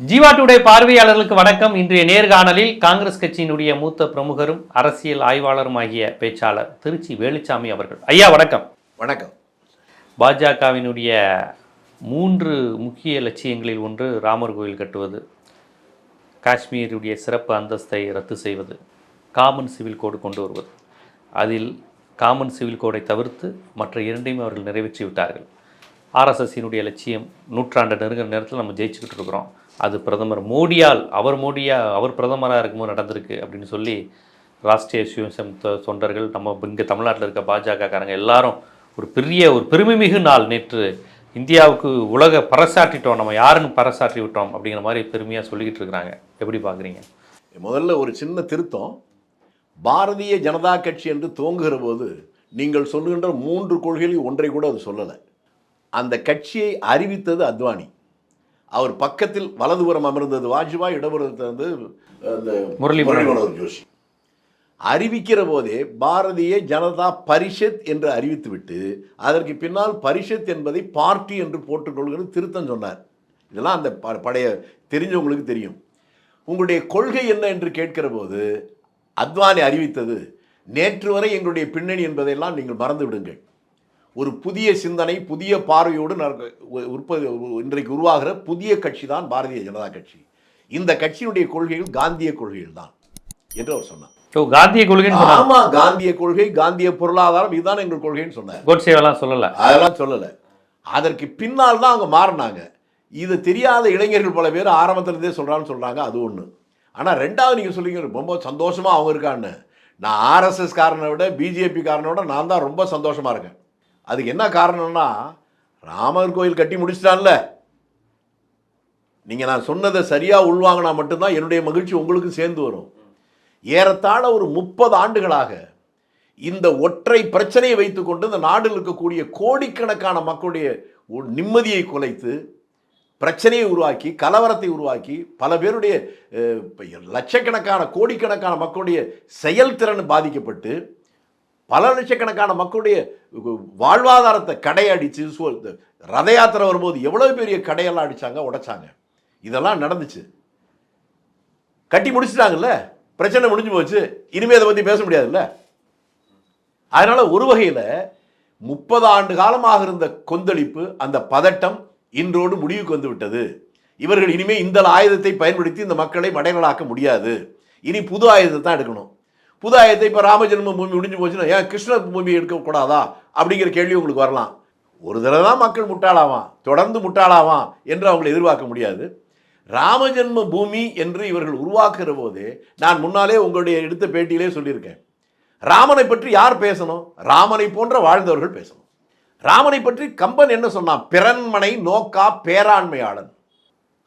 Jeeva today பார்வையாளர்களுக்கு வணக்கம். இன்றைய நேர்காணலில் காங்கிரஸ் கட்சியினுடைய மூத்த பிரமுகரும் அரசியல் ஆய்வாளரும் ஆகிய பேச்சாளர் திருச்சி வேலுச்சாமி அவர்கள். ஐயா வணக்கம். வணக்கம். பாஜகவினுடைய மூன்று முக்கிய லட்சியங்களில் ஒன்று ராமர் கோயில் கட்டுவது காஷ்மீருடைய சிறப்பு அந்தஸ்தை ரத்து செய்வது காமன் சிவில் கோடு கொண்டு வருவது. அதில் காமன் சிவில் கோடை தவிர்த்து மற்ற இரண்டையும் அவர்கள் நிறைவேற்றி விட்டார்கள் ஆர்எஸ்எஸ்ஸினுடைய லட்சியம் நூற்றாண்டு நெருங்குற நேரத்தில் நம்ம ஜெயிச்சுக்கிட்டு இருக்கிறோம். அது பிரதமர் மோடியால் அவர் மோடியா அவர் பிரதமராக இருக்கும்போது நடந்திருக்கு அப்படின்னு சொல்லி ராஷ்டிரிய சுயசம் தொண்டர்கள் நம்ம இங்கே தமிழ்நாட்டில் இருக்க பாஜகக்காரங்க எல்லாரும் ஒரு பெரிய ஒரு பெருமைமிகு நாள் நேற்று இந்தியாவுக்கு உலக பறைசாற்றிட்டோம் நம்ம யாருன்னு பறைசாற்றி விட்டோம் அப்படிங்கிற மாதிரி பெருமையாக சொல்லிக்கிட்டு இருக்கிறாங்க. எப்படி பார்க்குறீங்க முதல்ல ஒரு சின்ன திருத்தம். பாரதிய ஜனதா கட்சி என்று துவங்குகிற போது நீங்கள் சொல்லுகின்ற மூன்று கொள்கைகளில் ஒன்றை கூட அது சொல்லலை. அந்த கட்சியை அறிவித்தது அத்வானி. அவர் பக்கத்தில் வலதுபுறம் அமர்ந்தது வாஜ்பாய் இடதுபுறத்தில் வந்து அந்த முரளி மனோகர். ஜோஷி. அறிவிக்கிற போதே பாரதிய ஜனதா பரிஷத் என்று அறிவித்துவிட்டு அதற்கு பின்னால் பரிஷத் என்பதை பார்ட்டி என்று போட்டுக்கொள்கிறது திருத்தம் சொன்னார். இதெல்லாம் அந்த ப- பழைய தெரிஞ்சவங்களுக்கு தெரியும். உங்களுடைய கொள்கை என்ன என்று கேட்கிற போது அத்வானி அறிவித்தது நேற்று வரை எங்களுடைய பின்னணி என்பதையெல்லாம் நீங்கள் மறந்து விடுங்கள். ஒரு புதிய சிந்தனை புதிய பார்வையோடு உற்பத்தி இன்றைக்கு உருவாகிற புதிய கட்சி தான் பாரதிய ஜனதா கட்சி. இந்த கட்சியினுடைய கொள்கைகள் காந்திய கொள்கைகள் தான் என்று அவர் சொன்னார். காந்திய சொன்னாங்க ஆமா காந்திய கொள்கை காந்திய பொருளாதாரம் இதுதான் எங்கள் கொள்கைன்னு சொன்னார். கோட்சேவெல்லாம் சொல்லலை. அதெல்லாம் சொல்லலை. அதற்கு பின்னால் தான் அவங்க மாறினாங்க. இது தெரியாத இளைஞர்கள் பல பேர் ஆரம்பத்துல இருந்தே சொல்கிறான்னு சொல்கிறாங்க அது ஒன்று ஆனால் ரெண்டாவது நீங்கள் சொல்லிங்க ரொம்ப சந்தோஷமாக அவங்க இருக்கான்னு. நான் ஆர்எஸ்எஸ் காரனை விட பிஜேபி காரனை விட நான் தான் ரொம்ப சந்தோஷமாக இருக்கேன். அதுக்கு என்ன காரணம்னா ராமர் கோயில் கட்டி முடிச்சிட்டான்ல. நீங்கள் நான் சொன்னதை சரியாக உள்வாங்கினா மட்டும்தான் என்னுடைய மகிழ்ச்சி உங்களுக்கு சேர்ந்து வரும். ஏறத்தாழ ஒரு முப்பது ஆண்டுகளாக இந்த ஒற்றை பிரச்சனையை வைத்துக்கொண்டு இந்த நாடில் இருக்கக்கூடிய கோடிக்கணக்கான மக்களுடைய நிம்மதியை குலைத்து பிரச்சனையை உருவாக்கி கலவரத்தை உருவாக்கி பல பேருடைய லட்சக்கணக்கான கோடிக்கணக்கான மக்களுடைய செயல்திறன் பாதிக்கப்பட்டு பல லட்சக்கணக்கான மக்களுடைய வாழ்வாதாரத்தை கடையடிச்சு அடித்து ரத யாத்திரை வரும்போது எவ்வளோ பெரிய கடையெல்லாம் அடித்தாங்க உடைச்சாங்க. இதெல்லாம் நடந்துச்சு. கட்டி முடிச்சுட்டாங்கல்ல? பிரச்சனை முடிஞ்சு போச்சு. இனிமேல் அதை பற்றி பேச முடியாதுல்ல? அதனால் ஒரு வகையில் முப்பது ஆண்டு காலமாக இருந்த கொந்தளிப்பு அந்த பதட்டம் இன்றோடு முடிவுக்கு வந்து விட்டது. இவர்கள் இனிமேல் இந்த ஆயுதத்தை பயன்படுத்தி இந்த மக்களை மடைகளாக்க முடியாது. இனி புது ஆயுதத்தை தான் எடுக்கணும். புதாயத்தை இப்போ ராமஜென்ம பூமி முடிஞ்சு போச்சுன்னா ஏன் கிருஷ்ண பூமி எடுக்கக்கூடாதா அப்படிங்கிற கேள்வி உங்களுக்கு வரலாம். ஒரு தடவை தான் மக்கள் முட்டாளாவான். தொடர்ந்து முட்டாளாவான் என்று அவங்களை எதிர்பார்க்க முடியாது. ராமஜென்ம பூமி என்று இவர்கள் உருவாக்குற போது நான் முன்னாலே உங்களுடைய எடுத்த பேட்டியிலே சொல்லியிருக்கேன். ராமனை பற்றி யார் பேசணும்? ராமனை போன்ற வாழ்ந்தவர்கள் பேசணும். ராமனை பற்றி கம்பன் என்ன சொன்னான்? பிறன்மனை நோக்கா பேராண்மையாளன்.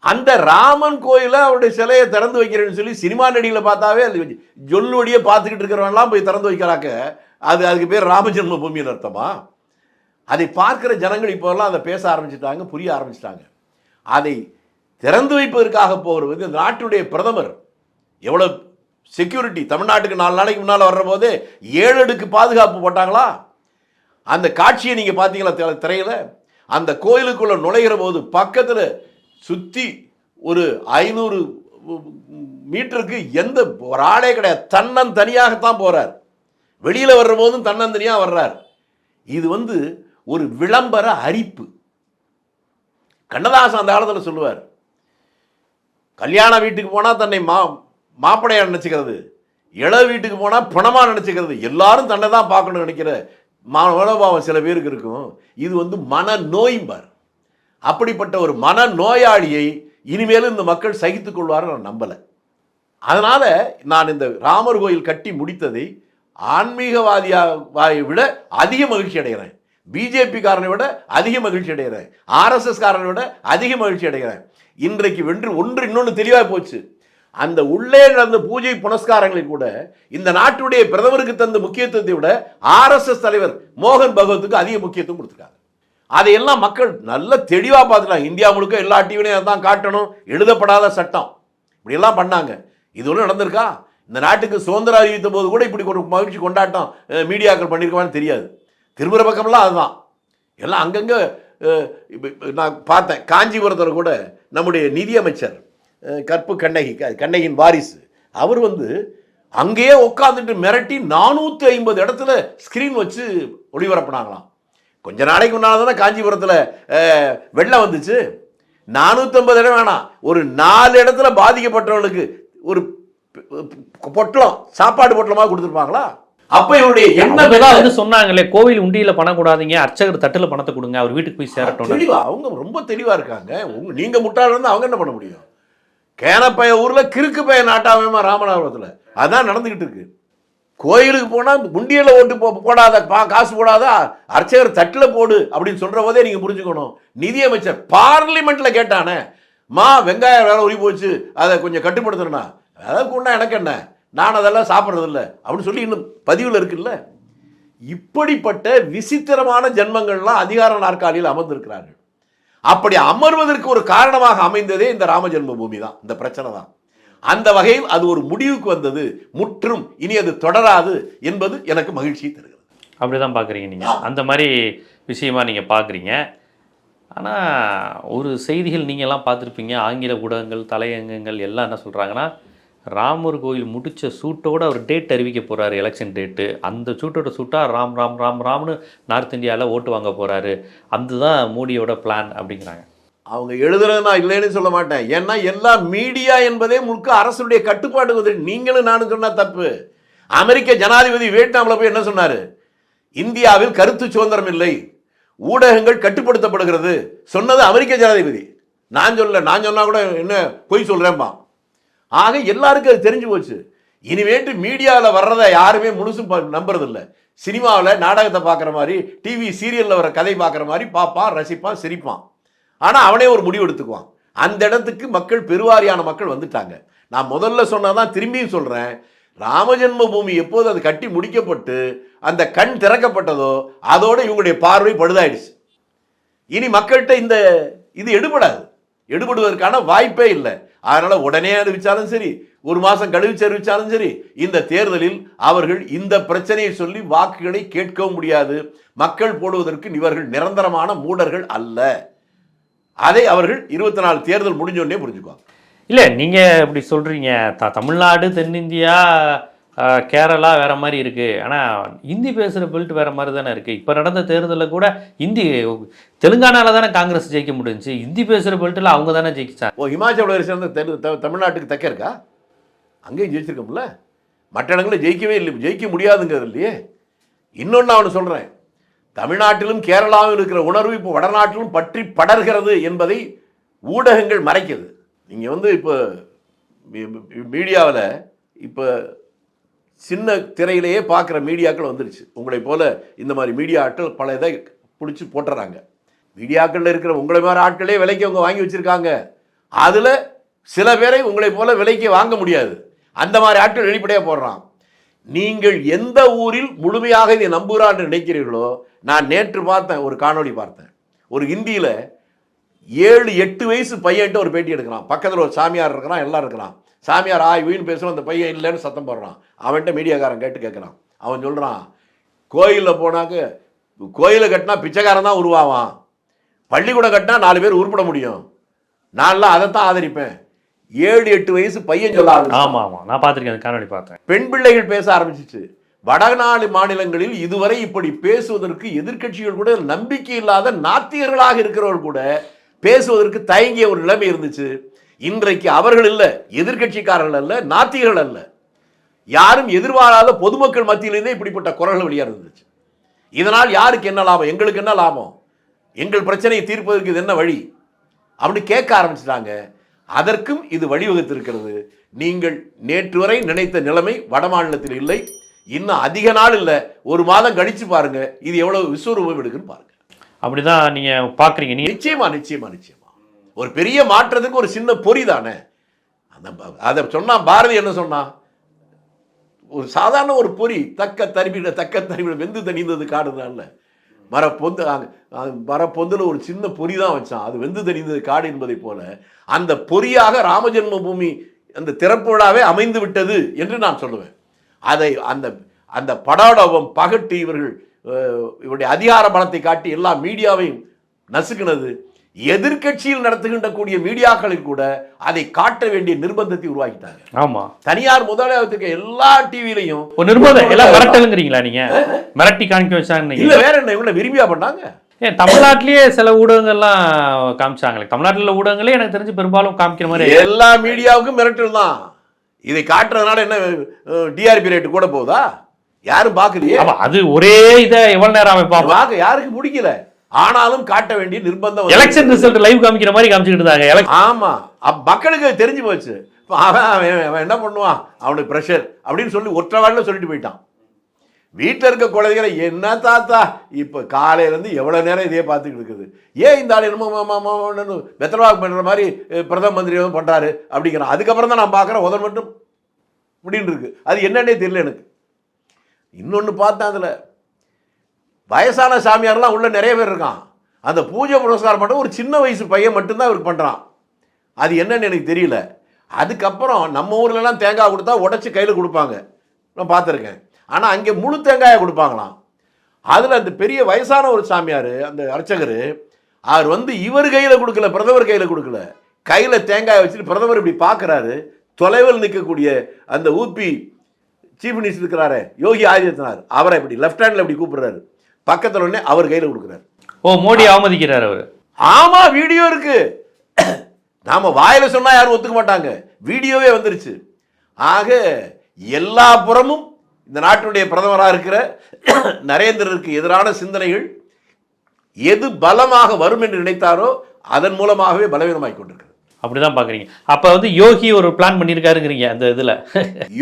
அந்த ராமன் கோயிலை அவருடைய சிலையை திறந்து வைக்கிறேன்னு சொல்லி சினிமா நடிகளை பார்த்தாவே அது ஜொல்லுவடியே பார்த்துக்கிட்டு இருக்கிறவன்லாம் போய் திறந்து வைக்கிறாக்க அது அதுக்கு பேர் ராமஜென்ம பூமின்னு அர்த்தமா? அதை பார்க்கிற ஜனங்கள் இப்போல்லாம் அதை பேச ஆரம்பிச்சிட்டாங்க புரிய ஆரம்பிச்சிட்டாங்க. அதை திறந்து வைப்பதற்காக போகிறது இந்த நாட்டுடைய பிரதமர். எவ்வளோ செக்யூரிட்டி தமிழ்நாட்டுக்கு நாலு நாளைக்கு முன்னால் வர்ற போதே ஏழு அடுக்கு பாதுகாப்பு போட்டாங்களா? அந்த காட்சியை நீங்கள் பார்த்தீங்களா திரையில்? அந்த கோயிலுக்குள்ளே நுழைகிற போது பக்கத்தில் சுற்றி ஒரு ஐநூறு மீட்டருக்கு எந்த ஒரு ஆளே கிடையாது. தன்னன் தனியாகத்தான் போகிறார் வெளியில் வர்ற போதும் தன்னந்தனியாக வர்றார். இது வந்து ஒரு விளம்பர அரிப்பு. கண்ணதாசன் அந்த காலத்தில் சொல்லுவார் கல்யாண வீட்டுக்கு போனால் தன்னை மா மாப்பிடையா நினச்சிக்கிறது இள வீட்டுக்கு போனால் பணமாக நினச்சிக்கிறது எல்லாரும் தன்னை தான் பார்க்கணும்னு நினைக்கிற மா- மனோபாவம் சில பேருக்கு இருக்கும். இது வந்து மன நோய்பார் அப்படிப்பட்ட ஒரு மன நோயாளியை இனிமேலும் இந்த மக்கள் சகித்து கொள்வார் நான் நம்பலை. அதனால் நான் இந்த ராமர் கோயில் கட்டி முடித்ததை ஆன்மீகவாதியை விட அதிக மகிழ்ச்சி அடைகிறேன். பிஜேபி காரனை விட அதிக மகிழ்ச்சி அடைகிறேன். ஆர்எஸ்எஸ் காரனை விட அதிக மகிழ்ச்சி அடைகிறேன். இன்றைக்கு வென்று ஒன்று இன்னொன்று தெளிவாக போச்சு. அந்த உள்ளே நடந்த பூஜை புனஸ்காரங்களை கூட இந்த நாட்டுடைய பிரதமருக்கு தந்த முக்கியத்துவத்தை விட ஆர்எஸ்எஸ் தலைவர் மோகன் பகவத்துக்கு அதிக முக்கியத்துவம் கொடுத்துருக்காங்க அதையெல்லாம் மக்கள் நல்ல தெளிவாக பார்த்துக்கலாம். இந்தியா முழுக்க எல்லா டிவிலையும் தான் காட்டணும். எழுதப்படாத சட்டம். இப்படியெல்லாம் பண்ணாங்க. இது ஒன்றும் நடந்திருக்கா? இந்த நாட்டுக்கு சுதந்திரம் அறிவித்த போது கூட இப்படி ஒரு மகிழ்ச்சி கொண்டாட்டம் மீடியாக்கள் பண்ணியிருக்கவான்னு தெரியாது. திரும்புகிற பக்கம்லாம் அதுதான். எல்லாம் அங்கங்கே நான் பார்த்தேன். காஞ்சிபுரத்தில் கூட நம்முடைய நிதியமைச்சர் கற்பு கண்ணகி க- கண்ணகியின் வாரிசு. அவர் வந்து அங்கேயே உட்காந்துட்டு மிரட்டி நானூற்றி ஐம்பது இடத்துல ஸ்க்ரீன் வச்சு ஒளிபரப்புனாங்களாம். கொஞ்ச நாளைக்கு முன்னால் தானே காஞ்சிபுரத்தில் வெள்ளம் வந்துச்சு. நானூற்றம்பது இடம் வேணாம். ஒரு நாலு இடத்துல பாதிக்கப்பட்டவங்களுக்கு ஒரு பொட்டலம் சாப்பாடு பொட்டலமாக கொடுத்துருப்பாங்களா? அப்போ இவருடைய எண்ணம்? வந்து சொன்னாங்களே கோவில் உண்டியில பணம் கூடாதீங்க அர்ச்சகர் தட்டுல பணத்தை கொடுங்க அவர் வீட்டுக்கு போய் சேரட்டும். தெளிவா அவங்க ரொம்ப தெளிவா இருக்காங்க. உங்க நீங்க முட்டாள் இருந்து அவங்க என்ன பண்ண முடியும்? கேனப்பைய ஊர்ல கிறுக்கு பைய நாட்டாமமா ராமநாதபுரத்துல. அதான் நடந்துகிட்டு இருக்கு. கோயிலுக்கு போனால் குண்டியில் ஓட்டு போ- போடாத பா- காசு போடாதா அர்ச்சகர் தட்டில் போடு அப்படின்னு சொல்கிற போதே நீங்கள் புரிஞ்சுக்கணும். நிதியமைச்சர் பார்லிமெண்ட்டில் கேட்டானே மா வெங்காயம் வேலை உரி போச்சு அதை கொஞ்சம் கட்டுப்படுத்துறேண்ணா அதற்கு உண்டா எனக்கு என்ன? நான் அதெல்லாம் சாப்பிட்றதில்ல. அப்படின்னு சொல்லி இன்னும் பதிவில் இருக்குல்ல? இப்படிப்பட்ட விசித்திரமான ஜென்மங்கள்லாம் அதிகார நாற்காலியில் அமர்ந்திருக்கிறார்கள். அப்படி அமர்வதற்கு ஒரு காரணமாக அமைந்ததே இந்த ராமஜென்ம பூமி தான். இந்த பிரச்சனை தான். அந்த வகையில் அது ஒரு முடிவுக்கு வந்தது. முற்றும் இனி அது தொடராது என்பது எனக்கு மகிழ்ச்சியை தருகிறது. அப்படிதான் பார்க்குறீங்க நீங்கள் அந்த மாதிரி விஷயமா நீங்கள் பார்க்குறீங்க ஆனால் ஒரு செய்திகள் நீங்கள்லாம் பார்த்துருப்பீங்க. ஆங்கில ஊடகங்கள் தலையங்கங்கள் எல்லாம் என்ன சொல்கிறாங்கன்னா ராமர் கோயில் முடித்த சூட்டோடு அவர் டேட் அறிவிக்க போகிறாரு எலெக்ஷன் டேட்டு அந்த சூட்டோட சூட்டாக ராம் ராம் ராம் ராம்னு நார்த் இந்தியாவில் ஓட்டு வாங்க போறாரு. அதுதான் மோடியோட பிளான் அப்படிங்கிறாங்க. அவங்க எழுதுறது நான் இல்லைன்னு சொல்ல மாட்டேன். ஏன்னா எல்லா மீடியா என்பதே முழுக்க அரசுடைய கட்டுப்பாடு வந்து நீங்களும் நானும் சொன்னால் தப்பு. அமெரிக்க ஜனாதிபதி வியட்நாமில் போய் என்ன சொன்னார்? இந்தியாவில் கருத்து சுதந்திரம் இல்லை. ஊடகங்கள் கட்டுப்படுத்தப்படுகிறது. சொன்னது அமெரிக்க ஜனாதிபதி. நான் சொல்ல நான் சொன்னால் கூட என்ன பொய் சொல்கிறேன்பா ஆக எல்லாருக்கும் அது தெரிஞ்சு போச்சு. இனிமேட்டு மீடியாவில் வர்றதை யாருமே முழுசும் ப- நம்புறதில்ல. சினிமாவில் நாடகத்தை பார்க்குற மாதிரி டிவி சீரியலில் வர கதை பார்க்குற மாதிரி பார்ப்பான் ரசிப்பான் சிரிப்பான். ஆனால் அவனே ஒரு முடிவு எடுத்துக்குவான். அந்த இடத்துக்கு மக்கள் பெருவாரியான மக்கள் வந்துட்டாங்க. நான் முதல்ல சொன்னதான் திரும்பியும் சொல்கிறேன் ராமஜென்ம பூமி எப்போது அது கட்டி முடிக்கப்பட்டு அந்த கண் திறக்கப்பட்டதோ அதோடு இவங்களுடைய பார்வை பழுதாயிடுச்சு. இனி மக்கள்கிட்ட இந்த இது எடுபடாது. எடுபடுவதற்கான வாய்ப்பே இல்லை. அதனால் உடனே அறிவிச்சாலும் சரி ஒரு மாதம் கழிச்சு அறிவித்தாலும் சரி இந்த தேர்தலில் அவர்கள் இந்த பிரச்சனையை சொல்லி வாக்குகளை கேட்கவும் முடியாது. மக்கள் போடுவதற்கு இவர்கள் நிரந்தரமான மூடர்கள் அல்ல. அதை அவர்கள் இருபத்தி நாலு தேர்தல் முடிஞ்ச உடனே புரிஞ்சுக்குவாங்க. இல்லை நீங்கள் இப்படி சொல்கிறீங்க த தமிழ்நாடு தென்னிந்தியா கேரளா வேற மாதிரி இருக்கு. ஆனால் ஹிந்தி பேசுகிற பெல்ட் வேற மாதிரி தானே இருக்கு. இப்போ நடந்த தேர்தலில் கூட ஹிந்தி தெலுங்கானால தானே காங்கிரஸ் ஜெயிக்க முடிஞ்சுச்சு. ஹிந்தி பேசுகிற பெல்ட்டில் அவங்க தானே ஜெயிச்சாங்க. ஓ இமாச்சல பிரதேசம் தெலு த- தமிழ்நாட்டுக்கு தக்க இருக்கா? அங்கேயும் ஜெயிச்சிருக்கோம்ல. மற்ற இடங்களில் ஜெயிக்கவே இல்லை. ஜெயிக்க முடியாதுங்கிறது இல்லையே. இன்னொன்று நான் ஒன்று சொல்கிறேன் தமிழ்நாட்டிலும் கேரளாவிலும் இருக்கிற உணர்வு இப்போ வடநாட்டிலும் பற்றி படர்கிறது என்பதை ஊடகங்கள் மறைக்குது. நீங்கள் வந்து இப்போ மீடியாவில் இப்போ சின்ன திரையிலேயே பார்க்குற மீடியாக்கள் வந்துருச்சு. உங்களை போல் இந்த மாதிரி மீடியா ஆட்கள் பல இதை பிடிச்சி போட்டுறாங்க. மீடியாக்களில் இருக்கிற உங்களை மாதிரி ஆட்களே விலைக்கு அவங்க வாங்கி வச்சுருக்காங்க. அதில் சில பேரை உங்களை போல் விலைக்கு வாங்க முடியாது. அந்த மாதிரி ஆட்கள் வெளிப்படையாக போடுறான். நீங்கள் எந்த ஊரில் முழுமையாக இதை நம்புகிறான்னு நினைக்கிறீர்களோ நான் நேற்று பார்த்தேன் ஒரு காணொளி பார்த்தேன். ஒரு ஹிந்தியில் ஏழு எட்டு வயசு பையன்ட்டு ஒரு பேட்டி எடுக்கிறான். பக்கத்தில் ஒரு சாமியார் இருக்கிறான் எல்லாம் இருக்கிறான். சாமியார் ஆய் வீண் பேசுகிறோம் அந்த பையன் இல்லைன்னு சத்தம் போடுறான். அவன்கிட்ட மீடியாக்காரன் கேட்டு கேட்குறான். அவன் சொல்கிறான் கோயிலில் போனாக்க கோயிலை கட்டினா பிச்சைக்காரன் தான் உருவாவான். பள்ளிக்கூடம் கட்டினா நாலு பேர் உருப்பட முடியும். நான்லாம் அதைத்தான் ஆதரிப்பேன். ஏழு எட்டு வயசு பையன் சொல்ல. ஆமாம் ஆமாம் நான் பார்த்துருக்கேன் காணொலி பார்த்தேன். பெண் பிள்ளைகள் பேச ஆரம்பிச்சிச்சு. வடநாடு மாநிலங்களில் இதுவரை இப்படி பேசுவதற்கு எதிர்க்கட்சிகள் கூட நம்பிக்கை இல்லாத நாத்திகர்களாக இருக்கிறவர்கள் கூட பேசுவதற்கு தயங்கிய ஒரு நிலைமை இருந்துச்சு. இன்றைக்கு அவர்கள் இல்ல எதிர்க்கட்சிக்காரர்கள் அல்ல நாத்திகர்கள் அல்ல. யாரும் எதிர்பாராத பொதுமக்கள் மத்தியிலிருந்தே இப்படிப்பட்ட குரல்கள் வெளியாக இருந்துச்சு. இதனால் யாருக்கு என்ன லாபம்? எங்களுக்கு என்ன லாபம்? எங்கள் பிரச்சனையை தீர்ப்பதற்கு இது என்ன வழி? அப்படி கேட்க ஆரம்பிச்சிட்டாங்க. அதற்கும் இது வழிவகுத்திருக்கிறது. நீங்கள் நேற்று வரை நினைத்த நிலைமை வட மாநிலத்தில் இல்லை. இன்னும் அதிக நாள் இல்லை. ஒரு மாதம் கழிச்சு பாருங்க. இது எவ்வளவு விஸ்வரூபம் எடுக்குன்னு பாருங்க. அப்படிதான் நீங்கள் பார்க்குறீங்க. நீ நிச்சயமா நிச்சயமா நிச்சயமா. ஒரு பெரிய மாற்றத்துக்கு ஒரு சின்ன பொறி தானே. அந்த அதை சொன்னா பாரதி என்ன சொன்னா ஒரு சாதாரண ஒரு பொறி தக்க தரிப்பிட தக்க தரிப்பிட வெந்து தணிந்தது காடுதான்ல. மரப்பொந்து அங்க- அங்க ஒரு சின்ன பொறி தான் வச்சான். அது வெந்து தெரிந்தது காடு என்பதை போல. அந்த பொறியாக ராமஜென்ம பூமி அந்த திறப்பு விழாவே அமைந்து விட்டது என்று நான் சொல்லுவேன். அதை அந்த அந்த படாடவம் பகட்டு இவர்கள் இவருடைய அதிகார பலத்தை காட்டி எல்லா மீடியாவையும் நசுக்கினது. எதிர்க்கட்சியில் நடத்துகின்ற கூடிய மீடியாக்களில் கூட அதை காட்ட வேண்டிய நிர்பந்தத்தை உருவாக்கிட்டாங்க. ஆமா. தனியார் முதலாளித்துக்கு எல்லா டிவிலையும் ஒரு நிர்பந்தம். எல்லாம் மிரட்டலுங்கிறீங்களா நீங்க? மிரட்டி காமிக்க வச்சாங்க இல்ல வேற என்ன? இவங்க விரும்பியா பண்ணாங்க? ஏன் தமிழ்நாட்டிலேயே சில ஊடகங்கள்லாம் காமிச்சாங்களே. தமிழ்நாட்டில் ஊடகங்களே எனக்கு தெரிஞ்சு பெரும்பாலும் காமிக்கிற மாதிரி எல்லா மீடியாவுக்கும் மிரட்டல் தான். இதை காட்டுறதுனால என்ன டிஆர்பி ரேட்டு கூட போகுதா யாரும் பார்க்கலையே. அது ஒரே இதை எவ்வளவு நேரம் அவன் பார்க்க யாருக்கு பிடிக்கல. ஆனாலும் காட்ட வேண்டிய நிர்பந்தம் எலெக்ஷன் ரிசல்ட் லைவ் காமிக்கிற மாதிரி காமிச்சுக்கிட்டு இருந்தாங்க. Elec- ஆமா. அப்ப மக்களுக்கு தெரிஞ்சு போச்சு. அவன் அவன் என்ன பண்ணுவான்? அவனுக்கு ப்ரெஷர் அப்படின்னு சொல்லி ஒற்றை வாட்டில் சொல்லிட்டு போயிட்டான். வீட்டில் இருக்க குழந்தைகளை என்ன தாத்தா? இப்போ காலையிலேருந்து எவ்வளோ நேரம் இதே பார்த்துக்கிட்டு இருக்குது? ஏன் இந்த ஆள் என்னமோ வெத்தலவாக்கு பண்ணுற மாதிரி பிரதம மந்திரி வந்து பண்ணுறாரு அப்படிங்கிறான். அதுக்கப்புறம் தான் நான் பார்க்குறேன் உதன் மட்டும் இப்படின்னு இருக்கு அது என்னன்னே தெரியல எனக்கு. இன்னொன்று பார்த்தேன் அதில். வயசான சாமியார்லாம் உள்ள நிறைய பேர் இருக்கான். அந்த பூஜை புரஸ்காரம் மட்டும் ஒரு சின்ன வயசு பையன் மட்டும்தான் இவருக்கு பண்ணுறான் அது என்னன்னு எனக்கு தெரியல. அதுக்கப்புறம் நம்ம ஊர்லலாம் தேங்காய் கொடுத்தா உடச்சி கையில் கொடுப்பாங்க. நான் பார்த்துருக்கேன். ஆனால் அங்கே முழு தேங்காயை கொடுப்பாங்களாம். அதில் அந்த பெரிய வயசான ஒரு சாமியார் அந்த அர்ச்சகர் அவர் வந்து இவர் கையில் கொடுக்கல பிரதமர் கையில் கொடுக்கல. கையில் தேங்காயை வச்சுட்டு பிரதமர் இப்படி பார்க்குறாரு. தொலைவில் நிற்கக்கூடிய அந்த ஊபி சீஃப் மினிஸ்டர் இருக்கிறாரு யோகி ஆதித்யநாத் அவரை இப்படி லெஃப்ட் ஹேண்டில் இப்படி கூப்பிடுறாரு. பக்கத்தில் உடனே அவர் கையில் கொடுக்குறாரு. ஓ மோடி அவமதிக்கிறார் அவரு. ஆமா வீடியோ இருக்கு. நாம வாயில சொன்னா யாரும் ஒத்துக்க மாட்டாங்க. வீடியோவே வந்துருச்சு. ஆக எல்லா புறமும் இந்த நாட்டுடைய பிரதமராக இருக்கிற நரேந்திரருக்கு எதிரான சிந்தனைகள் எது பலமாக வரும் என்று நினைத்தாரோ அதன் மூலமாகவே பலவீனமாய் கொண்டிருக்கிறது. அப்படிதான் பாக்குறீங்க. அப்ப வந்து யோகி ஒரு பிளான் பண்ணியிருக்காருங்கிறீங்க அந்த இதுல.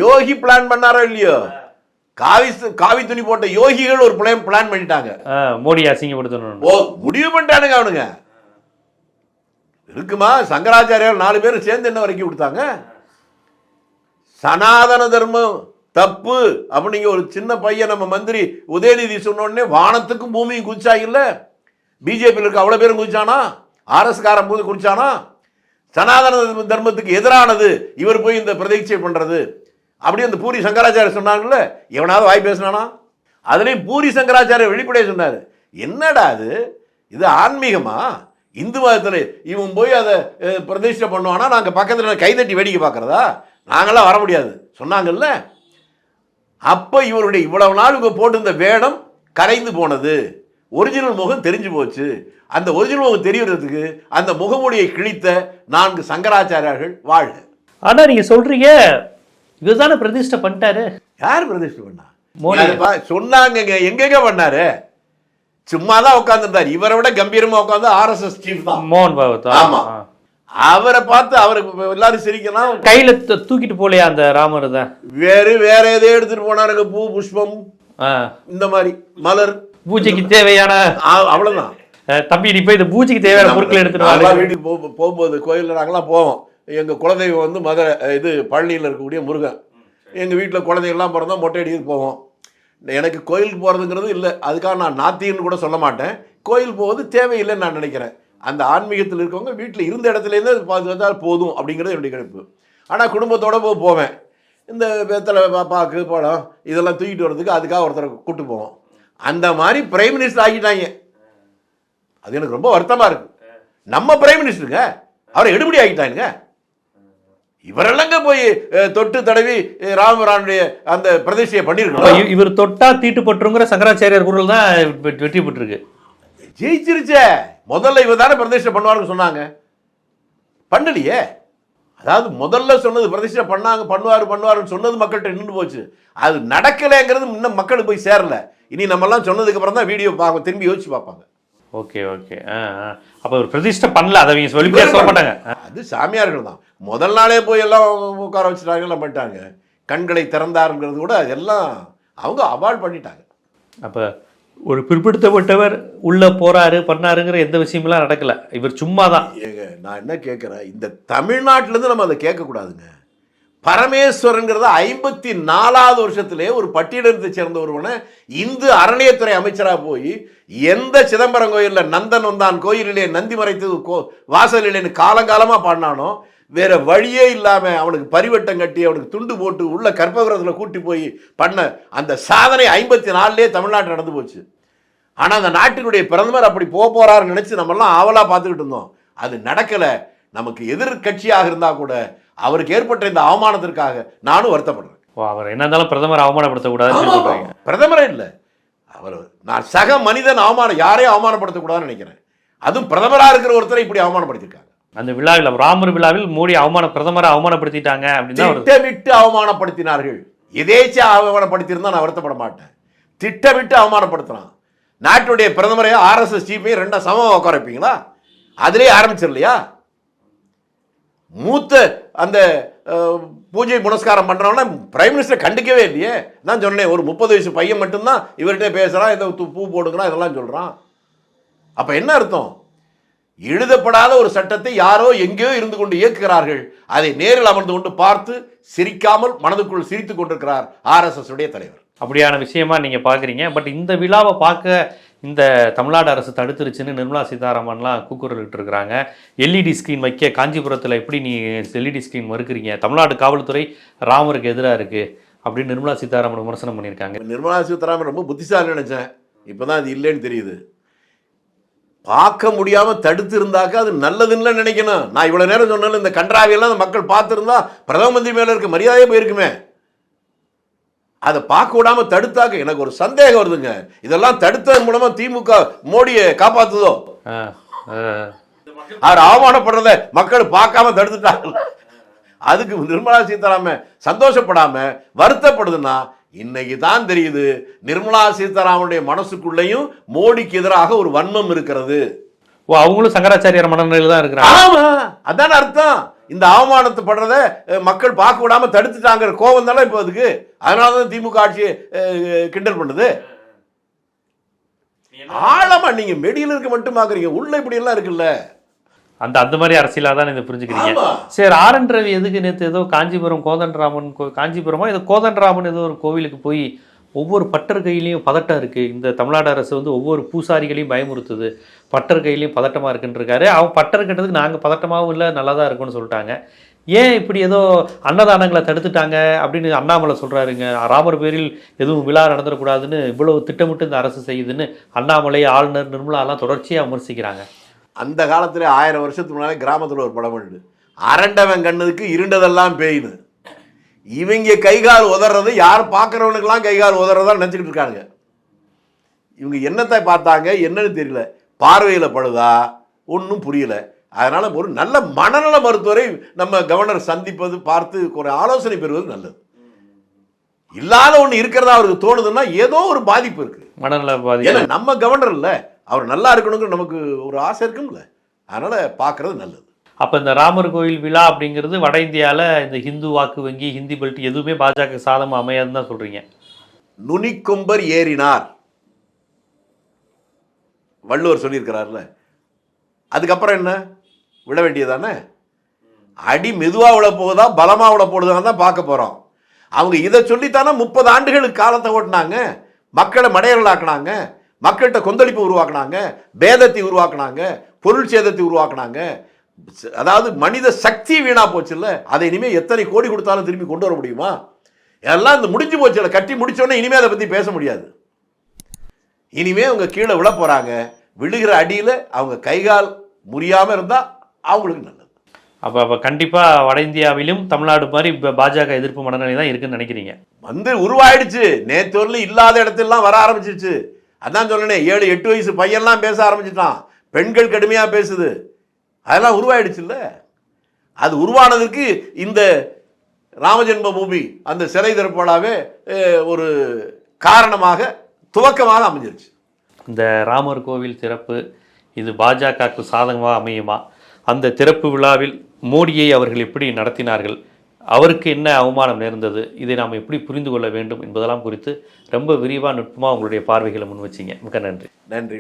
யோகி பிளான் பண்ணாரோ இல்லையோ? காவி காவி துணி போட்ட யோகிகள் ஒரு பிளான் பிளான் பண்ணிட்டாங்க. மோடி அசிங்கப்படுத்தணும் ஓ முடிவு பண்ணிட்டானுங்க அவனுங்க. இருக்குமா? சங்கராச்சாரியார் நாலு பேர் சேர்ந்து என்ன வரைக்கும் கொடுத்தாங்க? சனாதன தர்மம் தப்பு அப்படிங்க ஒரு சின்ன பையன் நம்ம மந்திரி உதயநிதி சொன்ன உடனே வானத்துக்கும் பூமியும் குதிச்சாங்கல்ல? பிஜேபியில் இருக்க அவ்வளோ பேரும் குதிச்சானா? ஆர்எஸ் காரன் போது குதிச்சானா? சனாதன தர்மத்துக்கு எதிரானது இவர் போய் இந்த பிரதீட்சை பண்றது. அப்படி அந்த பூரி சங்கராச்சாரிய சொன்னாங்கல்ல எவனாவது வாய் பேசினானா? அதுலேயும் பூரி சங்கராச்சாரிய வெளிப்படையாக சொன்னார். என்னடா அது? இது ஆன்மீகமா? இந்து மதத்தில் இவன் போய் அதை பிரதிஷ்டை பண்ணுவானா? நாங்கள் பக்கத்தில் கைதட்டி வேடிக்கை பார்க்குறதா? நாங்களாம் வர முடியாது. சொன்னாங்கல்ல? அப்போ இவருடைய இவ்வளவு நாள் இவங்க போட்டிருந்த வேடம் கரைந்து போனது. ஒரிஜினல் முகம் தெரிஞ்சு போச்சு. அந்த ஒரிஜினல் முகம் தெரியுறதுக்கு அந்த முகமுடியை கிழித்த நான்கு சங்கராச்சாரியார்கள் வாழ்க. அதுதான் நீங்கள் சொல்கிறீங்க இவர்தானே பிரதிஷ்டை பண்ணிட்டாரு. யார் பிரதிஷ்டை பண்ணா? மோடி. அது பா- சொன்னாங்கங்க. எங்கெங்க பண்ணாரு? சும்மா தான் உட்காந்துருந்தார் இவரை விட கம்பீரமா உட்காந்து ஆர்எஸ்எஸ் சீஃப் தான். மோகன் பாகவத் ஆமா. அவரை பார்த்து அவருக்கு எல்லாரும் சிரிக்கலாம். கையில தூக்கிட்டு போலையா அந்த ராமர் தான்? வேறு வேற எதையோ எடுத்துட்டு போனாருங்க. பூ புஷ்பம் இந்த மாதிரி. மலர். பூஜைக்கு தேவையான அவ்வளவுதான். தம்பி நீ போய் இந்த பூஜைக்கு தேவையான பொருட்கள் எடுத்துட்டு வீட்டுக்கு போகும்போது கோயிலில் நாங்களாம் போவோம். எங்கள் குலதெய்வம் வந்து மதுரை இது பழனியில் இருக்கக்கூடிய முருகன். எங்கள் வீட்டில் குழந்தைகள்லாம் பிறந்தால் மொட்டை அடிக்கிறதுக்கு போவோம். எனக்கு கோயிலுக்கு போகிறதுங்கிறது இல்லை. அதுக்காக நான் நாத்தின்னு கூட சொல்ல மாட்டேன். கோயில் போவது தேவையில்லைன்னு நான் நினைக்கிறேன். அந்த ஆன்மீகத்தில் இருக்கவங்க வீட்டில் இருந்த இடத்துலேருந்து அது பாதுகாத்தால் போதும் அப்படிங்கிறது என்னுடைய கணிப்பு. ஆனால் குடும்பத்தோட போய் போவேன். இந்த வெத்தலை பாக்கு பழம் இதெல்லாம் தூக்கிட்டு வர்றதுக்கு அதுக்காக ஒருத்தரை கூட்டு போவோம். அந்த மாதிரி பிரைம் மினிஸ்டர் ஆக்கிட்டாங்க அது எனக்கு ரொம்ப வருத்தமாக இருக்குது நம்ம பிரைம் மினிஸ்டருங்க. அவரை எடுபடி ஆகிட்டாங்க இவரெல்லாங்க போய் தொட்டு தடவி ராமரானுடைய அந்த பிரதிஷ்டையை இ- இவர் தொட்டா தீட்டுப்பட்டுங்கிற சங்கராச்சாரியார் குரல் தான் வெற்றி பெற்றிருக்கு. ஜெயிச்சிருச்சே. முதல்ல இவர் தானே பிரதிஷ்டை பண்ணுவாருன்னு சொன்னாங்க. பண்ணலையே. அதாவது முதல்ல சொன்னது பிரதிஷ்டை பண்ணாங்க பண்ணுவாரு பண்ணுவாருன்னு சொன்னது மக்கள்கிட்ட நின்று போச்சு. அது நடக்கலைங்கிறது இன்னும் மக்களுக்கு போய் சேரல. இனி நம்மெல்லாம் சொன்னதுக்கு அப்புறம் தான் வீடியோ பார்க்க திரும்பி யோசிச்சு பார்ப்பாங்க. Okay okay. ஆ ஆ. அப்ப ஒரு பிரதிஷ்டை பண்ணல அதை அவங்க சொல்ல மாட்டாங்க. அது சாமியார்கள் தான். முதல் நாளே போய் எல்லாம் உட்கார வச்சுட்டாங்க எல்லாம் பண்ணிட்டாங்க. கண்களை திறந்தாருங்கிறது கூட எல்லாம் அவங்க அவாய்ட் பண்ணிட்டாங்க. அப்ப ஒரு பிற்படுத்தப்பட்டவர் உள்ள போறாரு பண்ணாருங்கிற எந்த விஷயமெல்லாம் நடக்கல. இவர் சும்மா தான் ஏங்க நான் என்ன கேட்குறேன் இந்த தமிழ்நாட்டிலேருந்து நம்ம அதை கேட்கக்கூடாதுங்க. பரமேஸ்வரங்கிறத ஐம்பத்தி நாலாவது வருஷத்திலே ஒரு பட்டியலத்தை சேர்ந்த ஒருவனை இந்து அரணியத்துறை அமைச்சராக போய் எந்த சிதம்பரம் கோயிலில் நந்தன் வந்தான் கோயிலிலே நந்தி மறைத்தது கோ வாசலிலேன்னு காலங்காலமாக பாடினானோ வேற வழியே இல்லாமல் அவனுக்கு பரிவட்டம் கட்டி அவனுக்கு துண்டு போட்டு உள்ள கற்பகிரகத்தில் கூட்டி போய் பண்ண அந்த சாதனை ஐம்பத்தி நாலுலேயே தமிழ்நாட்டில் நடந்து போச்சு. ஆனால் அந்த நாட்டினுடைய பிரதமர் அப்படி போக போகிறாருன்னு நினச்சி நம்மெல்லாம் ஆவலாக பார்த்துக்கிட்டு இருந்தோம். அது நடக்கலை. நமக்கு எதிர்கட்சியாக இருந்தால் கூட அவருக்கு ஏற்பட்ட இந்த அவமானத்திற்காக நானும் வருத்தப்படுறேன். ஓ அவர் என்ன இருந்தாலும் பிரதமர் சொல்றீங்க. பிரதமரே இல்லை. அவர் நான் சக மனிதன் அவமானம் யாரையும் அவமானப்படுத்தக்கூடாதுன்னு நினைக்கிறேன். அதுவும் பிரதமரா இருக்கிற ஒருத்தரை இப்படி அவமானப்படுத்திருக்காங்க அந்த விழாவில் ராமர் விழாவில் மோடி அவமான பிரதமரை அவமானப்படுத்திட்டாங்க அப்படின்னு திட்டமிட்டு அவமானப்படுத்தினார்கள். எதேச்சா அவமானப்படுத்தியிருந்தா நான் வருத்தப்பட மாட்டேன். திட்டமிட்டு அவமானப்படுத்துறான். நாட்டுடைய பிரதமரை ஆர்எஸ்எஸ் சீஃபையும் ரெண்டா சமம் உட்கார வைப்பீங்களா? அதிலே ஆரம்பிச்சிடலையா? மூத்த அந்த பூஜை புனஸ்காரம் பண்றவன பிரைம் மினிஸ்டர் கண்டிக்கவே இல்லையே. நான் சொன்னேன் ஒரு முப்பது வயசு பையன் மட்டும்தான் இவர்கிட்ட பேசுகிறான் இதை து- பூ போடுங்கிறான் இதெல்லாம் சொல்கிறான் அப்போ என்ன அர்த்தம்? எழுதப்படாத ஒரு சட்டத்தை யாரோ எங்கேயோ இருந்து கொண்டு இயக்குகிறார்கள். அதை நேரில் அமர்ந்து கொண்டு பார்த்து சிரிக்காமல் மனதுக்குள் சிரித்துக் கொண்டிருக்கிறார் ஆர்எஸ்எஸ் உடைய தலைவர். அப்படியான விஷயமா நீங்கள் பார்க்குறீங்க பட் இந்த விழாவை பார்க்க இந்த தமிழ்நாடு அரசு தடுத்துருச்சுன்னு நிர்மலா சீதாராமன்லாம் கூக்குரலிட்டு இருக்கிறாங்க எல்இடி ஸ்க்ரீன் வைக்க காஞ்சிபுரத்தில் எப்படி நீ எல்இடி ஸ்கிரீன் மறுக்கிறீங்க? தமிழ்நாடு காவல்துறை ராமருக்கு எதிராக இருக்குது அப்படின்னு நிர்மலா சீதாராமன் விமர்சனம் பண்ணியிருக்காங்க. நிர்மலா சீதாராமன் ரொம்ப புத்திசாலி இப்போ தான் அது இல்லைன்னு தெரியுது. பார்க்க முடியாமல் தடுத்து இருந்தாக்க அது நல்லதுன்னு நினைக்கணும். நான் இவ்வளோ நேரம் சொன்னாலும் இந்த கன்றாவியெல்லாம் அந்த மக்கள் பார்த்துருந்தா பிரதம மந்திரி மேலே இருக்க மரியாதையே போயிருக்குமே. அதை பார்க்க விடாம தடுத்தாக்க எனக்கு ஒரு சந்தேகம் வருதுங்க. இதெல்லாம் தடுத்ததன் மூலமா திமுக மோடியை காப்பாத்துதோ. அவர் அவமானப்படுறத மக்கள் பார்க்காம தடுத்துட்டாங்க அதுக்கு நிர்மலா சீதாராமன் சந்தோஷப்படாம வருத்தப்படுதுன்னா இன்னைக்கு தான் தெரியுது நிர்மலா சீதாராமனுடைய மனசுக்குள்ளேயும் மோடிக்கு எதிராக ஒரு வன்மம் இருக்கிறது. ஓ அவங்களும் சங்கராச்சாரியார் மனநிலையில் தான் இருக்கிறாங்க. ஆமா அதான அர்த்தம். இந்த அவமானத்தை படுறத மக்கள் பார்க்க விடாம தடுத்துட்டாங்கிற கோபம் தானே இப்போ அதுக்கு? அதனால தான் திமுக ஆட்சியை அஹ், கிண்டல் பண்ணுது. ஆழமா நீங்க மெடியில் இருக்க மட்டும் பாக்குறீங்க உள்ள இப்படி எல்லாம் இருக்குல்ல? அந்த அந்த மாதிரி அரசியலாக தான் இதை புரிஞ்சுக்கிறீங்க. சரி ஆர் என் ரவி எதுக்கு நேற்று ஏதோ காஞ்சிபுரம் கோதண்டராமன் காஞ்சிபுரமா? ஏதோ கோதண்டராமன் ஏதோ ஒரு கோவிலுக்கு போய் ஒவ்வொரு பட்டர் கையிலையும் பதட்டம் இருக்குது இந்த தமிழ்நாடு அரசு வந்து ஒவ்வொரு பூசாரிகளையும் பயமுறுத்துது. பட்டர் கையிலையும் பதட்டமாக இருக்குன்றிருக்காரு. அவங்க பட்டர் கட்டுறதுக்கு நாங்கள் பதட்டமாகவும் இல்லை நல்லா தான் இருக்கும்னு சொல்லிட்டாங்க. ஏன் இப்படி ஏதோ அன்னதானங்களை தடுத்துட்டாங்க அப்படின்னு அண்ணாமலை சொல்கிறாருங்க ராமர் பேரில் எதுவும் விழா நடந்துடக்கூடாதுன்னு இவ்வளவு திட்டமிட்டு இந்த அரசு செய்யுதுன்னு அண்ணாமலை ஆளுநர் நிர்மலாலாம் தொடர்ச்சியாக விமர்சிக்கிறாங்க. அந்த காலத்தில் ஆயிரம் வருஷத்துக்கு முன்னாலே கிராமத்தில் ஒரு படம் உண்டு அரண்டவன் கண்ணுக்கு இருண்டதெல்லாம் பேயுது இவங்க கைகால் உதறது யார் பார்க்குறவனுக்கெல்லாம் கைகால் உதறதா நினச்சிக்கிட்டு இருக்காங்க இவங்க என்னத்தை பார்த்தாங்க என்னன்னு தெரியல. பார்வையில் படுதா? ஒன்றும் புரியல. அதனால ஒரு நல்ல மனநல மருத்துவரை நம்ம கவர்னர் சந்திப்பது பார்த்து ஒரு ஆலோசனை பெறுவது நல்லது. இல்லாத ஒன்று இருக்கிறதா அவருக்கு தோணுதுன்னா ஏதோ ஒரு பாதிப்பு இருக்கு. மனநல பாதி ஏன்னா நம்ம கவர்னர் இல்ல. அவர் நல்லா இருக்கணுங்கிற நமக்கு ஒரு ஆசை இருக்கும்ல. அதனால பார்க்கிறது நல்லது. அப்போ இந்த ராமர் கோயில் விழா அப்படிங்கிறது வட இந்தியாவில் இந்த ஹிந்து வாக்கு வங்கி ஹிந்தி பெல்ட் எதுவுமே பாஜக சாதமாக அமையாதுன்னு தான் சொல்கிறீங்க நுனிக்கொம்பர் ஏறினார். வள்ளுவர் சொல்லியிருக்கிறார்ல. அதுக்கப்புறம் என்ன? விட வேண்டியதானே? அடி மெதுவாக விட போகுதா பலமாக விட போடுதான்னு தான் பார்க்க போகிறோம் அவங்க இதை சொல்லித்தானே முப்பது ஆண்டுகளுக்கு காலத்தை ஓட்டினாங்க. மக்களை மடையர்களாக்குனாங்க. மக்கள்கிட்ட கொந்தளிப்பு உருவாக்குனாங்க. பேதத்தை உருவாக்குனாங்க. பொருள் சேதத்தை உருவாக்குனாங்க. அதாவது மனித சக்தி வீணா போச்சுல்ல? அதை இனிமே எத்தனை கோடி கொடுத்தாலும் திரும்பி கொண்டு வர முடியுமா? எல்லாம் இந்த முடிஞ்சு போச்சுல கட்டி முடிச்சோடனே இனிமே அதை பத்தி பேச முடியாது. இனிமே அவங்க கீழே விழ போறாங்க. விழுகிற அடியில அவங்க கைகால் முறியாம இருந்தா அவங்களுக்கு நல்லது. அப்போ அப்போ கண்டிப்பாக வட இந்தியாவிலும் தமிழ்நாடு மாதிரி இப்போ பாஜக எதிர்ப்பு மனநிலை தான் இருக்குன்னு நினைக்கிறீங்க? வந்து உருவாயிடுச்சு. நேத்து வரலும் இல்லாத இடத்துலலாம் வர ஆரம்பிச்சிருச்சு. அதான் சொன்னேனே ஏழு எட்டு வயசு பையன்லாம் பேச ஆரம்பிச்சிட்டான். பெண்கள் கடுமையா பேசுது. அதெல்லாம் உருவாயிடுச்சுல்ல? அது உருவானதுக்கு இந்த ராமஜென்ம பூமி அந்த சிலை திறப்பாடாவே அஹ், ஒரு காரணமாக துவக்கமாக அமைஞ்சிருச்சு. இந்த ராமர் கோவில் திறப்பு இது பாஜகவுக்கு சாதகமாக அமையுமா? அந்த திறப்பு விழாவில் மோடியை அவர்கள் எப்படி நடத்தினார்கள்? அவருக்கு என்ன அவமானம் நேர்ந்தது? இதை நாம் எப்படி புரிந்து கொள்ள வேண்டும் என்பதெல்லாம் குறித்து ரொம்ப விரிவாக நுட்பமாக உங்களுடைய பார்வைகளை முன் வச்சிங்க. மிக்க நன்றி. நன்றி